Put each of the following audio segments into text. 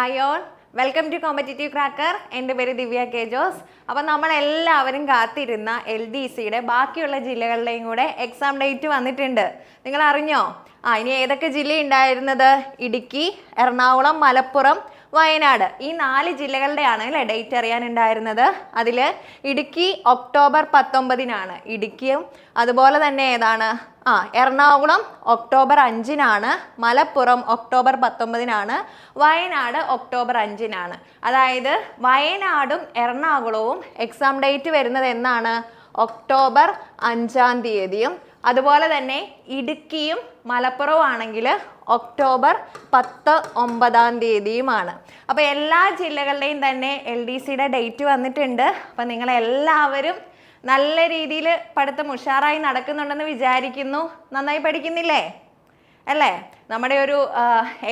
Hi all welcome to competitive cracker എന്റെ പേര് ദിവ്യ K Jose. അപ്പം നമ്മളെല്ലാവരും കാത്തിരുന്ന എൽ ഡി സിയുടെ ബാക്കിയുള്ള ജില്ലകളുടെയും കൂടെ എക്സാം ഡേറ്റ് വന്നിട്ടുണ്ട്. നിങ്ങൾ അറിഞ്ഞോ ആ ഇനി ഏതൊക്കെ ജില്ല ഉണ്ടായിരുന്നത് ഇടുക്കി എറണാകുളം മലപ്പുറം വയനാട്. ഈ നാല് ജില്ലകളുടെയാണ് അല്ലേ ഡേറ്റ് അറിയാനുണ്ടായിരുന്നത്? അതിൽ ഇടുക്കി ഒക്ടോബർ പത്തൊമ്പതിനാണ്. ഇടുക്കിയും അതുപോലെ തന്നെ ഏതാണ്? ആ എറണാകുളം ഒക്ടോബർ അഞ്ചിനാണ്. മലപ്പുറം ഒക്ടോബർ പത്തൊമ്പതിനാണ്. വയനാട് ഒക്ടോബർ അഞ്ചിനാണ്. അതായത് വയനാടും എറണാകുളവും എക്സാം ഡേറ്റ് വരുന്നത് എന്നാണ്? ഒക്ടോബർ അഞ്ചാം തീയതിയും. അതുപോലെ തന്നെ ഇടുക്കിയും മലപ്പുറവും ആണെങ്കിൽ ഒക്ടോബർ പത്ത് ഒമ്പതാം തീയതിയുമാണ്. അപ്പോൾ എല്ലാ ജില്ലകളുടെയും തന്നെ എൽ ഡി സിയുടെ ഡേറ്റ് വന്നിട്ടുണ്ട്. അപ്പോൾ നിങ്ങളെല്ലാവരും നല്ല രീതിയിൽ പഠിത്തം ഉഷാറായി നടക്കുന്നുണ്ടെന്ന് വിചാരിക്കുന്നു. നന്നായി പഠിക്കുന്നില്ലേ? അല്ലേ? നമ്മുടെ ഒരു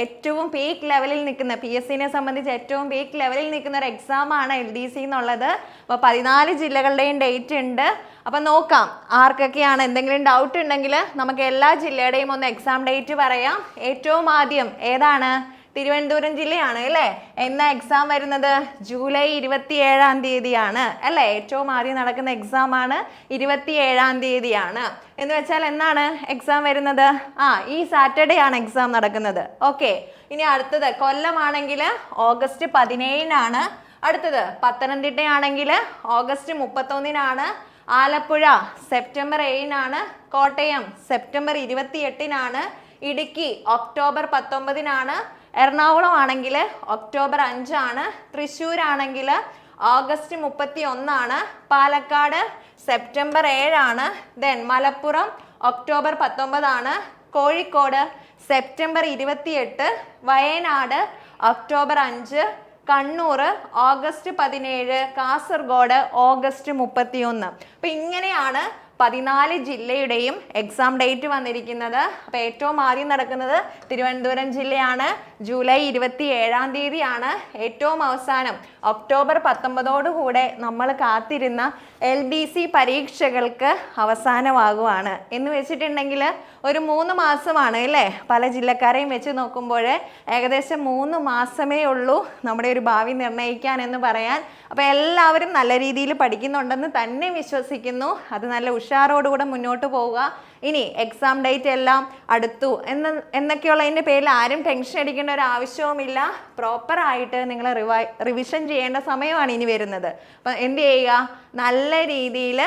ഏറ്റവും പീക്ക് ലെവലിൽ നിൽക്കുന്ന പി എസ് സിനെ സംബന്ധിച്ച് ഏറ്റവും പീക്ക് ലെവലിൽ നിൽക്കുന്ന ഒരു എക്സാമാണ് എൽ ഡി സി എന്നുള്ളത്. അപ്പോൾ പതിനാല് ജില്ലകളുടെയും ഡേറ്റ് ഉണ്ട്. അപ്പം നോക്കാം ആർക്കൊക്കെയാണ് എന്തെങ്കിലും ഡൗട്ട് ഉണ്ടെങ്കിൽ നമുക്ക് എല്ലാ ജില്ലയുടെയും ഒന്ന് എക്സാം ഡേറ്റ് പറയാം. ഏറ്റവും ആദ്യം ഏതാണ്? തിരുവനന്തപുരം ജില്ലയാണ് അല്ലേ? എന്ന എക്സാം വരുന്നത്? ജൂലൈ ഇരുപത്തി ഏഴാം തീയതിയാണ് അല്ലേ? ഏറ്റവും ആദ്യം നടക്കുന്ന എക്സാം ആണ് ഇരുപത്തി ഏഴാം തീയതിയാണ്. എന്ന് വെച്ചാൽ എന്നാണ് എക്സാം വരുന്നത്? ആ ഈ സാറ്റർഡേ ആണ് എക്സാം നടക്കുന്നത്. ഓക്കെ ഇനി അടുത്തത്. കൊല്ലമാണെങ്കിൽ ഓഗസ്റ്റ് പതിനേഴിനാണ് അടുത്തത്. പത്തനംതിട്ടയാണെങ്കിൽ ഓഗസ്റ്റ് മുപ്പത്തൊന്നിനാണ് ആലപ്പുഴ സെപ്റ്റംബർ ഏഴിനാണ് കോട്ടയം സെപ്റ്റംബർ ഇരുപത്തി എട്ടിനാണ് ഇടുക്കി ഒക്ടോബർ പത്തൊമ്പതിനാണ് എറണാകുളം ആണെങ്കിൽ ഒക്ടോബർ അഞ്ചാണ് തൃശ്ശൂർ ആണെങ്കിൽ ഓഗസ്റ്റ് മുപ്പത്തി ഒന്നാണ് പാലക്കാട് സെപ്റ്റംബർ ഏഴാണ് ദെൻ മലപ്പുറം ഒക്ടോബർ പത്തൊമ്പതാണ് കോഴിക്കോട് സെപ്റ്റംബർ ഇരുപത്തിയെട്ട് വയനാട് ഒക്ടോബർ അഞ്ച് കണ്ണൂർ ഓഗസ്റ്റ് പതിനേഴ് കാസർഗോഡ് ഓഗസ്റ്റ് മുപ്പത്തിയൊന്ന്. അപ്പം ഇങ്ങനെയാണ് പതിനാല് ജില്ലയുടെയും എക്സാം ഡേറ്റ് വന്നിരിക്കുന്നത്. അപ്പോൾ ഏറ്റവും ആദ്യം നടക്കുന്നത് തിരുവനന്തപുരം ജില്ലയാണ്. ജൂലൈ ഇരുപത്തി ഏഴാം തീയതിയാണ് ഏറ്റവും അവസാനം. ഒക്ടോബർ പത്തൊമ്പതോടുകൂടെ നമ്മൾ കാത്തിരുന്ന എൽ ബി സി പരീക്ഷകൾക്ക് അവസാനമാകുവാണ്. എന്ന് വെച്ചിട്ടുണ്ടെങ്കിൽ ഒരു മൂന്ന് മാസമാണ് അല്ലേ? പല ജില്ലക്കാരെയും വെച്ച് നോക്കുമ്പോൾ ഏകദേശം മൂന്ന് മാസമേ ഉള്ളൂ നമ്മുടെ ഒരു ഭാവി നിർണയിക്കാൻ എന്ന് പറയാൻ. അപ്പോൾ എല്ലാവരും നല്ല രീതിയിൽ പഠിക്കുന്നുണ്ടെന്ന് തന്നെ വിശ്വസിക്കുന്നു. അത് നല്ല ഉഷാറോടുകൂടെ മുന്നോട്ട് പോവുക. ഇനി എക്സാം ഡേറ്റ് എല്ലാം അടുത്തു. എന്ന് എന്നൊക്കെയുള്ളതിന്റെ പേരിൽ ആരും ടെൻഷൻ അടിക്കേണ്ട ഒരു ആവശ്യവുമില്ല. പ്രോപ്പറായിട്ട് നിങ്ങൾ റിവൈ റിവിഷൻ ചെയ്യേണ്ട സമയമാണ് ഇനി വരുന്നത്. അപ്പം എന്ത് ചെയ്യുക? നല്ല രീതിയിൽ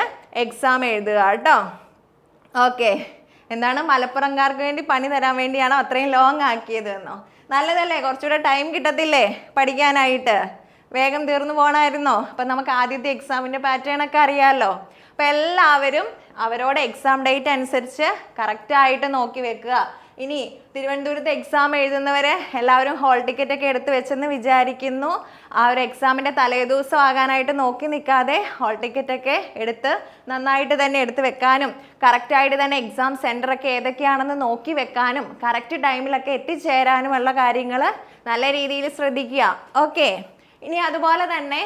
എക്സാം എഴുതുക കേട്ടോ. ഓക്കെ എന്താണ്? മലപ്പുറംകാർക്ക് വേണ്ടി പണി തരാൻ വേണ്ടിയാണോ അത്രയും ലോങ് ആക്കിയത് എന്നോ? നല്ലതല്ലേ? കുറച്ചുകൂടെ ടൈം കിട്ടത്തില്ലേ പഠിക്കാനായിട്ട്? വേഗം തീർന്നു പോകണമായിരുന്നോ അപ്പം നമുക്ക് ആദ്യത്തെ എക്സാമിന്റെ പാറ്റേൺ ഒക്കെ അറിയാമല്ലോ അപ്പം എല്ലാവരും അവരോട് എക്സാം ഡേറ്റ് അനുസരിച്ച് കറക്റ്റായിട്ട് നോക്കി വെക്കുക. ഇനി തിരുവനന്തപുരത്ത് എക്സാം എഴുതുന്നവരെ എല്ലാവരും ഹോൾ ടിക്കറ്റ് ഒക്കെ എടുത്ത് വെച്ചെന്ന് വിചാരിക്കുന്നു. ആ ഒരു എക്സാമിന്റെ തലേദിവസം ആകാനായിട്ട് നോക്കി നിൽക്കാതെ ഹോൾ ടിക്കറ്റ് ഒക്കെ എടുത്ത് നന്നായിട്ട് തന്നെ എടുത്ത് വെക്കാനും കറക്റ്റായിട്ട് തന്നെ എക്സാം സെന്ററൊക്കെ ഏതൊക്കെയാണെന്ന് നോക്കി വെക്കാനും കറക്റ്റ് ടൈമിലൊക്കെ എത്തിച്ചേരാനുമുള്ള കാര്യങ്ങൾ നല്ല രീതിയിൽ ശ്രദ്ധിക്കുക. ഓക്കെ ഇനി അതുപോലെ തന്നെ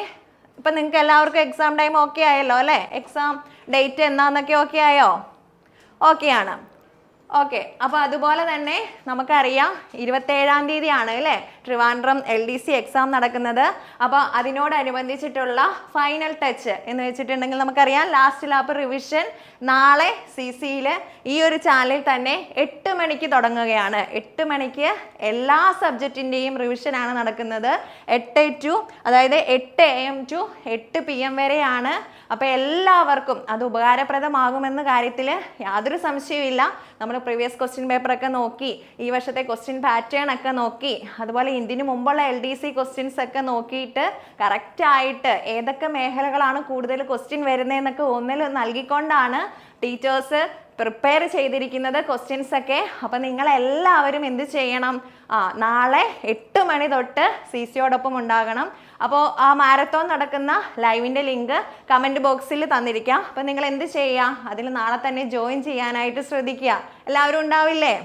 ഇപ്പം നിങ്ങൾക്ക് എല്ലാവർക്കും എക്സാം ടൈം ഓക്കെ ആയല്ലോ അല്ലേ? എക്സാം ഡേറ്റ് എന്നാന്നൊക്കെ ഓക്കെ ആയോ? ഓക്കെയാണ് ഓക്കെ അപ്പോൾ അതുപോലെ തന്നെ നമുക്കറിയാം ഇരുപത്തേഴാം തീയതിയാണ് അല്ലേ? Trivandrum L D C exam നടക്കുന്നത്. അപ്പോൾ അതിനോടനുബന്ധിച്ചിട്ടുള്ള ഫൈനൽ ടച്ച് എന്ന് വെച്ചിട്ടുണ്ടെങ്കിൽ നമുക്കറിയാം ലാസ്റ്റ് ലാപ്പ് റിവിഷൻ നാളെ സി സിയിൽ ഈ ഒരു ചാനലിൽ തന്നെ എട്ട് മണിക്ക് തുടങ്ങുകയാണ്. എട്ട് മണിക്ക് എല്ലാ സബ്ജക്റ്റിന്റെയും റിവിഷനാണ് നടക്കുന്നത്. എട്ട് ടു അതായത് എട്ട് എ എം ടു എട്ട് പി എം വരെയാണ്. അപ്പോൾ എല്ലാവർക്കും അത് ഉപകാരപ്രദമാകുമെന്ന കാര്യത്തിൽ യാതൊരു സംശയവുമില്ല. നമ്മൾ പ്രീവിയസ് ക്വസ്റ്റ്യൻ പേപ്പറൊക്കെ നോക്കി ഈ വർഷത്തെ ക്വസ്റ്റ്യൻ പാറ്റേൺ ഒക്കെ നോക്കി അതുപോലെ ഇതിനു മുമ്പുള്ള എൽ ഡി സി ക്വസ്റ്റ്യൻസ് ഒക്കെ നോക്കിയിട്ട് കറക്റ്റായിട്ട് ഏതൊക്കെ മേഖലകളാണ് കൂടുതൽ ക്വസ്റ്റ്യൻ വരുന്നതെന്നൊക്കെ ഒന്നിൽ നൽകിക്കൊണ്ടാണ് ടീച്ചേഴ്സ് പ്രിപ്പയർ ചെയ്തിരിക്കുന്നത് ക്വസ്റ്റ്യൻസ് ഒക്കെ. അപ്പം നിങ്ങളെല്ലാവരും എന്ത് ചെയ്യണം? ആ നാളെ എട്ട് മണി തൊട്ട് സി സിയോടൊപ്പം ഉണ്ടാകണം. അപ്പോൾ ആ മാരത്തോൺ നടക്കുന്ന ലൈവിന്റെ ലിങ്ക് കമന്റ് ബോക്സിൽ തന്നിരിക്കാം. അപ്പം നിങ്ങൾ എന്ത് ചെയ്യുക അതിൽ നാളെ തന്നെ ജോയിൻ ചെയ്യാനായിട്ട് ശ്രദ്ധിക്കുക എല്ലാവരും ഉണ്ടാവില്ലേ?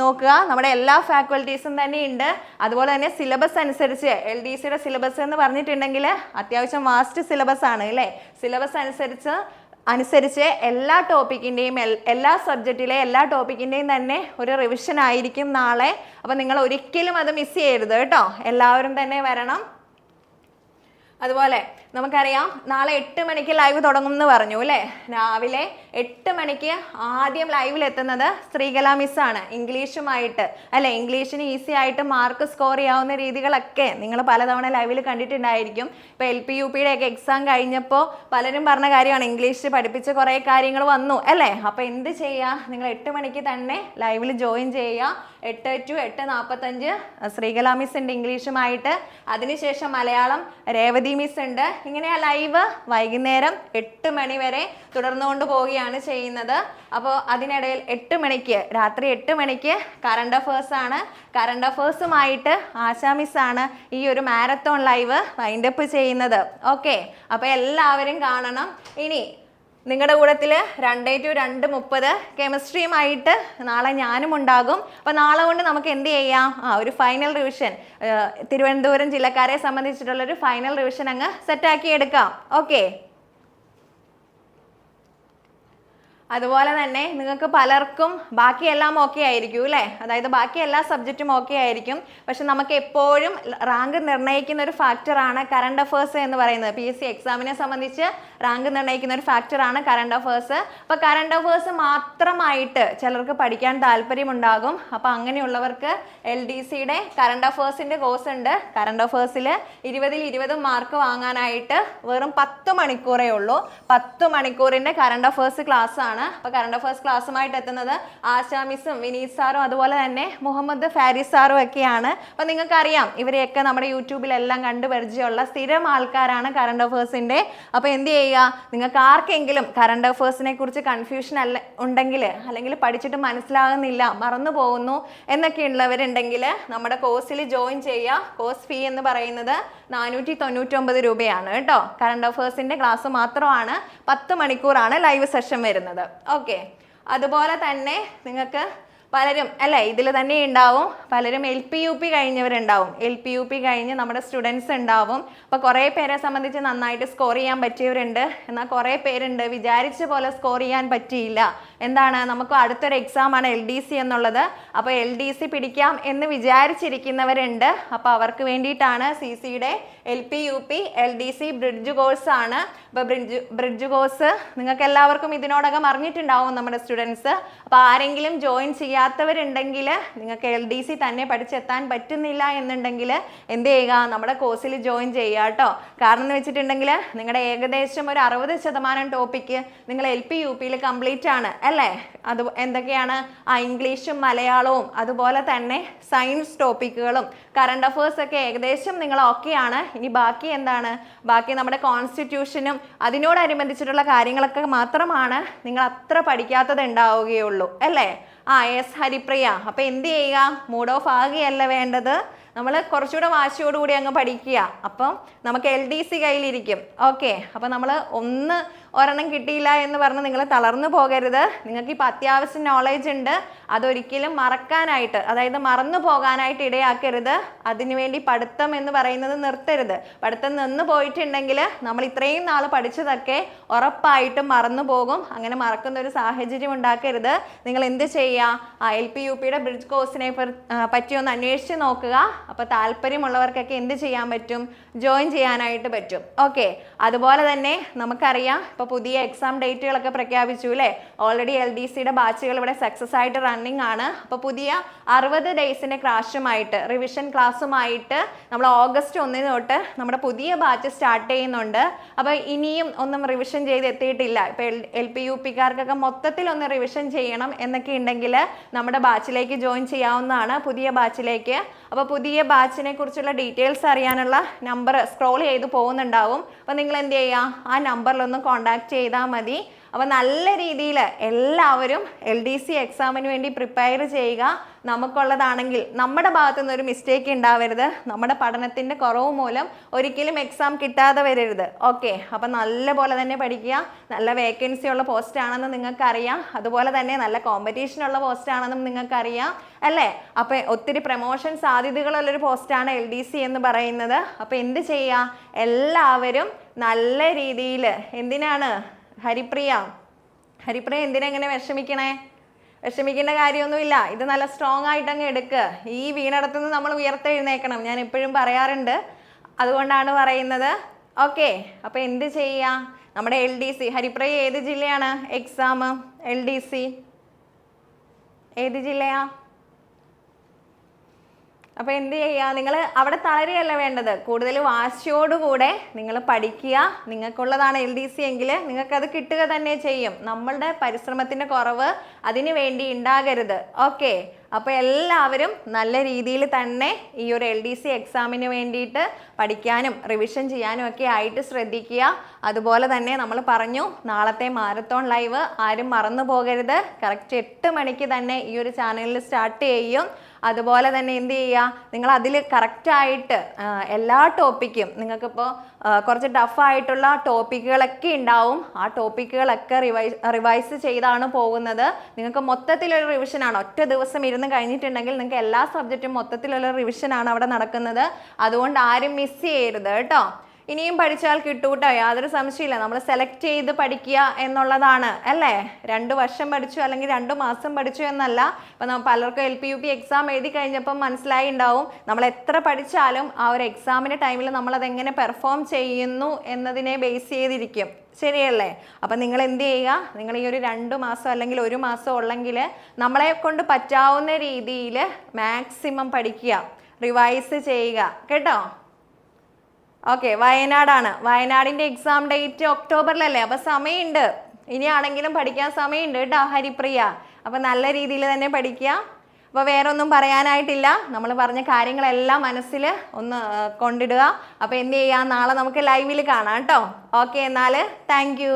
നോക്കുക. നമ്മുടെ എല്ലാ ഫാക്കൽറ്റീസും തന്നെ ഉണ്ട്. അതുപോലെ തന്നെ സിലബസ് അനുസരിച്ച് എൽ ഡി സിയുടെ സിലബസ് എന്ന് പറഞ്ഞിട്ടുണ്ടെങ്കിൽ അത്യാവശ്യം വാസ്റ്റ് സിലബസ് ആണ് അല്ലേ? സിലബസ് അനുസരിച്ച് അനുസരിച്ച് എല്ലാ ടോപ്പിക്കിന്റെയും എല്ലാ സബ്ജക്റ്റിലെ എല്ലാ ടോപ്പിക്കിന്റെയും തന്നെ ഒരു റിവിഷൻ ആയിരിക്കും നാളെ. അപ്പോൾ നിങ്ങൾ ഒരിക്കലും അത് മിസ് ചെയ്യരുത് കേട്ടോ. എല്ലാവരും തന്നെ വരണം. അതുപോലെ നമുക്കറിയാം നാളെ എട്ട് മണിക്ക് ലൈവ് തുടങ്ങും എന്ന് പറഞ്ഞു അല്ലേ? രാവിലെ എട്ട് മണിക്ക് ആദ്യം ലൈവിൽ എത്തുന്നത് ശ്രീകല മിസ്സാണ് ഇംഗ്ലീഷുമായിട്ട് അല്ലെ ഇംഗ്ലീഷിന് ഈസി ആയിട്ട് മാർക്ക് സ്കോർ ചെയ്യാവുന്ന രീതികളൊക്കെ നിങ്ങൾ പലതവണ ലൈവിൽ കണ്ടിട്ടുണ്ടായിരിക്കും. ഇപ്പോൾ എൽ പി യു പിയുടെ ഒക്കെ എക്സാം കഴിഞ്ഞപ്പോൾ പലരും പറഞ്ഞ കാര്യമാണ് ഇംഗ്ലീഷ് പഠിപ്പിച്ച കുറേ കാര്യങ്ങൾ വന്നു അല്ലേ? അപ്പോൾ എന്ത് ചെയ്യുക നിങ്ങൾ എട്ട് മണിക്ക് തന്നെ ലൈവിൽ ജോയിൻ ചെയ്യുക. എട്ട് ടു എട്ട് നാൽപ്പത്തഞ്ച് ശ്രീകല മിസ് ഉണ്ട് ഇംഗ്ലീഷുമായിട്ട്. അതിനുശേഷം മലയാളം രേവതി മിസ് ഉണ്ട്. ഇങ്ങനെ ലൈവ് വൈകുന്നേരം എട്ട് മണി വരെ തുടർന്നുകൊണ്ട് പോവുകയാണ്. ചെയ്യുന്നത്. അപ്പോൾ അതിനിടയിൽ എട്ട് മണിക്ക് രാത്രി എട്ട് മണിക്ക് കറണ്ട് അഫേഴ്സ് ആണ്. കറണ്ട് അഫേഴ്സുമായിട്ട് ആശാ മിസ് ആണ് ഈ ഒരു മാരത്തോൺ ലൈവ് വൈൻഡപ്പ് ചെയ്യുന്നത്. ഓക്കെ അപ്പോൾ എല്ലാവരും കാണണം. ഇനി നിങ്ങളുടെ കൂടത്തിൽ രണ്ടേ ടു രണ്ട് മുപ്പത് കെമിസ്ട്രിയുമായിട്ട് നാളെ ഞാനും ഉണ്ടാകും. അപ്പോൾ നാളെ കൊണ്ട് നമുക്ക് എന്ത് ചെയ്യാം? ആ ഒരു ഫൈനൽ റിവിഷൻ തിരുവനന്തപുരം ജില്ലക്കാരെ സംബന്ധിച്ചിട്ടുള്ള ഒരു ഫൈനൽ റിവിഷൻ അങ്ങ് സെറ്റാക്കി എടുക്കാം. ഓക്കെ അതുപോലെ തന്നെ നിങ്ങൾക്ക് പലർക്കും ബാക്കിയെല്ലാം ഓക്കെ ആയിരിക്കും അല്ലേ? അതായത് ബാക്കി എല്ലാ സബ്ജക്റ്റും ഓക്കെ ആയിരിക്കും. പക്ഷെ നമുക്ക് എപ്പോഴും റാങ്ക് നിർണയിക്കുന്ന ഒരു ഫാക്ടറാണ് കറണ്ട് അഫേഴ്സ് എന്ന് പറയുന്നത്. പി എസ് സി എക്സാമിനെ സംബന്ധിച്ച് റാങ്ക് നിർണയിക്കുന്ന ഒരു ഫാക്ടറാണ് കറണ്ട് അഫേഴ്സ് അപ്പോൾ കറണ്ട് അഫേഴ്സ് മാത്രമായിട്ട് ചിലർക്ക് പഠിക്കാൻ താല്പര്യമുണ്ടാകും. അപ്പോൾ അങ്ങനെയുള്ളവർക്ക് എൽ ഡി സിയുടെ കറണ്ട് അഫേഴ്സിന്റെ കോഴ്സ് ഉണ്ട്. കറണ്ട് അഫേഴ്സിൽ ഇരുപതിൽ ഇരുപത് മാർക്ക് വാങ്ങാനായിട്ട് വെറും പത്ത് മണിക്കൂറേ ഉള്ളൂ. പത്ത് മണിക്കൂറിന്റെ കറണ്ട് അഫേഴ്സ് ക്ലാസ് ആണ്. അപ്പോൾ കറണ്ട് അഫേഴ്സ് ക്ലാസ്സുമായിട്ട് എത്തുന്നത് ആശാ മിസ്സും വിനീത് സാറും അതുപോലെ തന്നെ മുഹമ്മദ് ഫാരിസ് സാറും ഒക്കെയാണ്. അപ്പോൾ നിങ്ങൾക്കറിയാം ഇവരെയൊക്കെ നമ്മുടെ യൂട്യൂബിലെല്ലാം കണ്ടു പരിചയമുള്ള സ്ഥിരം ആൾക്കാരാണ് കറണ്ട് അഫേഴ്സിന്റെ അപ്പോൾ എന്ത് ചെയ്യുക? നിങ്ങൾക്ക് ആർക്കെങ്കിലും കറണ്ട് അഫേഴ്സിനെ കുറിച്ച് കൺഫ്യൂഷൻ അല്ല ഉണ്ടെങ്കിൽ അല്ലെങ്കിൽ പഠിച്ചിട്ട് മനസ്സിലാകുന്നില്ല മറന്നു പോകുന്നു എന്നൊക്കെ ഉള്ളവരുണ്ടെങ്കിൽ നമ്മുടെ കോഴ്സിൽ ജോയിൻ ചെയ്യുക. കോഴ്സ് ഫീ എന്ന് പറയുന്നത് നാനൂറ്റി തൊണ്ണൂറ്റൊമ്പത് രൂപയാണ് കേട്ടോ. കറണ്ട് അഫേഴ്സിന്റെ ക്ലാസ് മാത്രമാണ്. പത്ത് മണിക്കൂറാണ് ലൈവ് സെഷൻ വരുന്നത്. ഓക്കെ. അതുപോലെ തന്നെ നിങ്ങൾക്ക് പലരും അല്ലേ ഇതിൽ തന്നെ ഉണ്ടാവും. പലരും എൽ പി യു പി കഴിഞ്ഞവരുണ്ടാവും. എൽ പി യു പി കഴിഞ്ഞ് നമ്മുടെ സ്റ്റുഡൻസ് ഉണ്ടാവും. അപ്പോൾ കുറേ പേരെ സംബന്ധിച്ച് നന്നായിട്ട് സ്കോർ ചെയ്യാൻ പറ്റിയവരുണ്ട്. എന്നാൽ കുറേ പേരുണ്ട് വിചാരിച്ച പോലെ സ്കോർ ചെയ്യാൻ പറ്റിയില്ല. എന്താണ് നമുക്ക് അടുത്തൊരു എക്സാമാണ് എൽ ഡി സി എന്നുള്ളത്. അപ്പോൾ എൽ ഡി സി പിടിക്കാം എന്ന് വിചാരിച്ചിരിക്കുന്നവരുണ്ട്. അപ്പോൾ അവർക്ക് വേണ്ടിയിട്ടാണ് സി സിയുടെ L P U P L D C bridge course ആണ്. അപ്പോൾ ബ്രിഡ്ജ് ബ്രിഡ്ജ് കോഴ്സ് നിങ്ങൾക്ക് എല്ലാവർക്കും ഇതിനോടകം അറിഞ്ഞിട്ടുണ്ടാവും നമ്മുടെ സ്റ്റുഡൻസ്. അപ്പോൾ ആരെങ്കിലും ജോയിൻ ചെയ്യാത്തവരുണ്ടെങ്കിൽ നിങ്ങൾക്ക് എൽ ഡി സി തന്നെ പഠിച്ചെത്താൻ പറ്റുന്നില്ല എന്നുണ്ടെങ്കിൽ എന്ത് ചെയ്യുക? നമ്മുടെ കോഴ്സിൽ ജോയിൻ ചെയ്യുക കേട്ടോ കാരണം എന്ന് വെച്ചിട്ടുണ്ടെങ്കിൽ നിങ്ങളുടെ ഏകദേശം ഒരു അറുപത് ശതമാനം ടോപ്പിക്ക് നിങ്ങൾ എൽ പി യു പിയിൽ കംപ്ലീറ്റ് ആണ്. അല്ലേ? അത് എന്തൊക്കെയാണ്? ആ ഇംഗ്ലീഷും മലയാളവും അതുപോലെ തന്നെ സയൻസ് ടോപ്പിക്കുകളും കറണ്ട് അഫേഴ്സ് ഒക്കെ ഏകദേശം നിങ്ങൾ ഓക്കെയാണ് ഇനി ബാക്കി എന്താണ്? ബാക്കി നമ്മുടെ കോൺസ്റ്റിറ്റ്യൂഷനും അതിനോടനുബന്ധിച്ചിട്ടുള്ള കാര്യങ്ങളൊക്കെ മാത്രമാണ് നിങ്ങൾ അത്ര പഠിക്കാത്തത് ഉണ്ടാവുകയുള്ളൂ. അല്ലേ? ആ എസ് ഹരിപ്രിയ. അപ്പോൾ എന്ത് ചെയ്യുക? മൂഡ് ഓഫ് ആകുകയല്ല വേണ്ടത്. നമ്മൾ കുറച്ചുകൂടെ വാശിയോടുകൂടി അങ്ങ് പഠിക്കുക. അപ്പം നമുക്ക് എൽ ഡി സി കയ്യിലിരിക്കും. ഓക്കെ അപ്പം നമ്മൾ ഒന്ന് ഒരെണ്ണം കിട്ടിയില്ല എന്ന് പറഞ്ഞ് നിങ്ങൾ തളർന്നു പോകരുത്. നിങ്ങൾക്ക് ഇപ്പോൾ അത്യാവശ്യം നോളേജ് ഉണ്ട്. അതൊരിക്കലും മറക്കാനായിട്ട് അതായത് മറന്നു പോകാനായിട്ട് ഇടയാക്കരുത്. അതിനുവേണ്ടി പഠിത്തം എന്ന് പറയുന്നത് നിർത്തരുത്. പഠിത്തം നിന്ന് പോയിട്ടുണ്ടെങ്കിൽ നമ്മൾ ഇത്രയും നാൾ പഠിച്ചതൊക്കെ ഉറപ്പായിട്ടും മറന്നു പോകും. അങ്ങനെ മറക്കുന്ന ഒരു സാഹചര്യം ഉണ്ടാക്കരുത്. നിങ്ങൾ എന്ത് ചെയ്യുക എൽ പി യു പിയുടെ ബ്രിഡ്ജ് കോഴ്സിനെ പറ്റി ഒന്ന് അന്വേഷിച്ച് നോക്കുക. അപ്പോൾ താല്പര്യമുള്ളവർക്കൊക്കെ എന്ത് ചെയ്യാൻ പറ്റും? ജോയിൻ ചെയ്യാനായിട്ട് പറ്റും. ഓക്കെ അതുപോലെ തന്നെ നമുക്കറിയാം ഇപ്പോൾ പുതിയ എക്സാം ഡേറ്റുകളൊക്കെ പ്രഖ്യാപിച്ചു അല്ലേ ഓൾറെഡി എൽ ഡി സിയുടെ ബാച്ചുകൾ ഇവിടെ സക്സസ് ആയിട്ട് റണ്ണിങ് ആണ്. അപ്പോൾ പുതിയ അറുപത് ഡേയ്സിന്റെ ക്ലാസ്സുമായിട്ട് റിവിഷൻ ക്ലാസ്സുമായിട്ട് നമ്മൾ ഓഗസ്റ്റ് ഒന്നിന് തൊട്ട് നമ്മുടെ പുതിയ ബാച്ച് സ്റ്റാർട്ട് ചെയ്യുന്നുണ്ട്. അപ്പോൾ ഇനിയും ഒന്നും റിവിഷൻ ചെയ്ത് എത്തിയിട്ടില്ല. ഇപ്പോൾ എൽ പി യു പിക്കാർക്കൊക്കെ മൊത്തത്തിൽ ഒന്ന് റിവിഷൻ ചെയ്യണം എന്നൊക്കെ ഉണ്ടെങ്കിൽ നമ്മുടെ ബാച്ചിലേക്ക് ജോയിൻ ചെയ്യാവുന്നതാണ് പുതിയ ബാച്ചിലേക്ക് അപ്പോൾ പുതിയ ബാച്ചിനെ കുറിച്ചുള്ള ഡീറ്റെയിൽസ് അറിയാനുള്ള നമ്പർ സ്ക്രോൾ ചെയ്ത് പോകുന്നുണ്ടാവും. അപ്പോൾ നിങ്ങൾ എന്ത് ചെയ്യുക ആ നമ്പറിലൊന്ന് കോൺടാക്ട് ചെയ്താൽ മതി. അപ്പോൾ നല്ല രീതിയിൽ എല്ലാവരും എൽ ഡി സി എക്സാമിന് വേണ്ടി പ്രിപ്പയർ ചെയ്യുക. നമുക്കുള്ളതാണെങ്കിൽ നമ്മുടെ ഭാഗത്തു നിന്ന് ഒരു മിസ്റ്റേക്ക് ഉണ്ടാവരുത്. നമ്മുടെ പഠനത്തിന്റെ കുറവ് മൂലം ഒരിക്കലും എക്സാം കിട്ടാതെ വരരുത്. ഓക്കെ അപ്പം നല്ല പോലെ തന്നെ പഠിക്കുക. നല്ല വേക്കൻസി ഉള്ള പോസ്റ്റ് ആണെന്ന് നിങ്ങൾക്കറിയാം. അതുപോലെ തന്നെ നല്ല കോമ്പറ്റീഷൻ ഉള്ള പോസ്റ്റ് ആണെന്നും നിങ്ങൾക്കറിയാം. അല്ലേ? അപ്പോൾ ഒത്തിരി പ്രൊമോഷൻ സാധ്യതകളുള്ളൊരു പോസ്റ്റാണ് എൽ ഡി സി എന്ന് പറയുന്നത്. അപ്പോൾ എന്ത് ചെയ്യുക? എല്ലാവരും നല്ല രീതിയിൽ എന്തിനാണ്? ഹരിപ്രിയ. ഹരിപ്രിയ എന്തിനാ ഇങ്ങനെ വിഷമിക്കണേ? വിഷമിക്കേണ്ട കാര്യമൊന്നുമില്ല. ഇത് നല്ല സ്ട്രോങ് ആയിട്ട് അങ്ങ് എടുക്കുക ഈ വീണടത്തു നിന്ന് നമ്മൾ ഉയർത്തെഴുന്നേക്കണം. ഞാൻ എപ്പോഴും പറയാറുണ്ട്. അതുകൊണ്ടാണ് പറയുന്നത്. ഓക്കെ അപ്പോൾ എന്ത് ചെയ്യാം? നമ്മുടെ എൽ ഡി സി ഹരിപ്രിയ ഏത് ജില്ലയാണ്? എക്സാം എൽ ഡി സി ഏത് ജില്ലയാ? അപ്പോൾ എന്ത് ചെയ്യുക നിങ്ങൾ അവിടെ തളരുകയല്ല വേണ്ടത്. കൂടുതൽ വാശിയോടുകൂടെ നിങ്ങൾ പഠിക്കുക. നിങ്ങൾക്കുള്ളതാണ് എൽ ഡി സി എങ്കിൽ നിങ്ങൾക്കത് കിട്ടുക തന്നെ ചെയ്യും. നമ്മളുടെ പരിശ്രമത്തിന്റെ കുറവ് അതിനു വേണ്ടി ഉണ്ടാകരുത്. ഓക്കെ അപ്പോൾ എല്ലാവരും നല്ല രീതിയിൽ തന്നെ ഈ ഒരു എൽ ഡി സി എക്സാമിന് വേണ്ടിയിട്ട് പഠിക്കാനും റിവിഷൻ ചെയ്യാനും ഒക്കെ ആയിട്ട് ശ്രദ്ധിക്കുക. അതുപോലെ തന്നെ നമ്മൾ പറഞ്ഞു നാളത്തെ മാരത്തോൺ ലൈവ് ആരും മറന്നു പോകരുത്. കറക്റ്റ് എട്ട് മണിക്ക് തന്നെ ഈ ഒരു ചാനലിൽ സ്റ്റാർട്ട് ചെയ്യും. അതുപോലെ തന്നെ എന്ത് ചെയ്യുക നിങ്ങൾ അതിൽ കറക്റ്റായിട്ട് എല്ലാ ടോപ്പിക്കും നിങ്ങൾക്കിപ്പോൾ കുറച്ച് ടഫായിട്ടുള്ള ടോപ്പിക്കുകളൊക്കെ ഉണ്ടാവും. ആ ടോപ്പിക്കുകളൊക്കെ റിവൈസ് റിവൈസ് ചെയ്താണ് പോകുന്നത്. നിങ്ങൾക്ക് മൊത്തത്തിലൊരു റിവിഷനാണ് ഒറ്റ ദിവസം ഇരുന്ന് കഴിഞ്ഞിട്ടുണ്ടെങ്കിൽ നിങ്ങൾക്ക് എല്ലാ സബ്ജക്റ്റും മൊത്തത്തിലുള്ള റിവിഷനാണ് അവിടെ നടക്കുന്നത്. അതുകൊണ്ട് ആരും മിസ് ചെയ്യരുത് കേട്ടോ. ഇനിയും പഠിച്ചാൽ കിട്ടൂട്ടോ? യാതൊരു സംശയമില്ല നമ്മൾ സെലക്ട് ചെയ്ത് പഠിക്കുക എന്നുള്ളതാണ് അല്ലേ? രണ്ട് വർഷം പഠിച്ചു അല്ലെങ്കിൽ രണ്ട് മാസം പഠിച്ചു എന്നല്ല. ഇപ്പം നമ്മൾ പലർക്കും L P U P exam എഴുതി കഴിഞ്ഞപ്പം മനസ്സിലായി ഉണ്ടാവും നമ്മൾ എത്ര പഠിച്ചാലും ആ ഒരു എക്സാമിന്റെ ടൈമിൽ നമ്മളതെങ്ങനെ പെർഫോം ചെയ്യുന്നു എന്നതിനെ ബേസ് ചെയ്തിരിക്കും. ശരിയല്ലേ? അപ്പം നിങ്ങൾ എന്ത് ചെയ്യുക? നിങ്ങൾ ഈ ഒരു രണ്ട് മാസം അല്ലെങ്കിൽ ഒരു മാസം ഉള്ളെങ്കിൽ നമ്മളെ കൊണ്ട് പറ്റാവുന്ന രീതിയിൽ മാക്സിമം പഠിക്കുക. റിവൈസ് ചെയ്യുക. കേട്ടോ? ഓക്കെ വയനാടാണ്. വയനാടിന്റെ എക്സാം ഡേറ്റ് ഒക്ടോബറിലല്ലേ? അപ്പോൾ സമയമുണ്ട്. ഇനിയാണെങ്കിലും പഠിക്കാൻ സമയമുണ്ട് കേട്ടോ ഹരിപ്രിയ. അപ്പം നല്ല രീതിയിൽ തന്നെ പഠിക്കുക. അപ്പോൾ വേറെ ഒന്നും പറയാനായിട്ടില്ല. നമ്മൾ പറഞ്ഞ കാര്യങ്ങളെല്ലാം മനസ്സിൽ ഒന്ന് കൊണ്ടിടുക. അപ്പോൾ എന്ത് ചെയ്യാം? നാളെ നമുക്ക് ലൈവിൽ കാണാം കേട്ടോ. ഓക്കെ എന്നാൽ താങ്ക്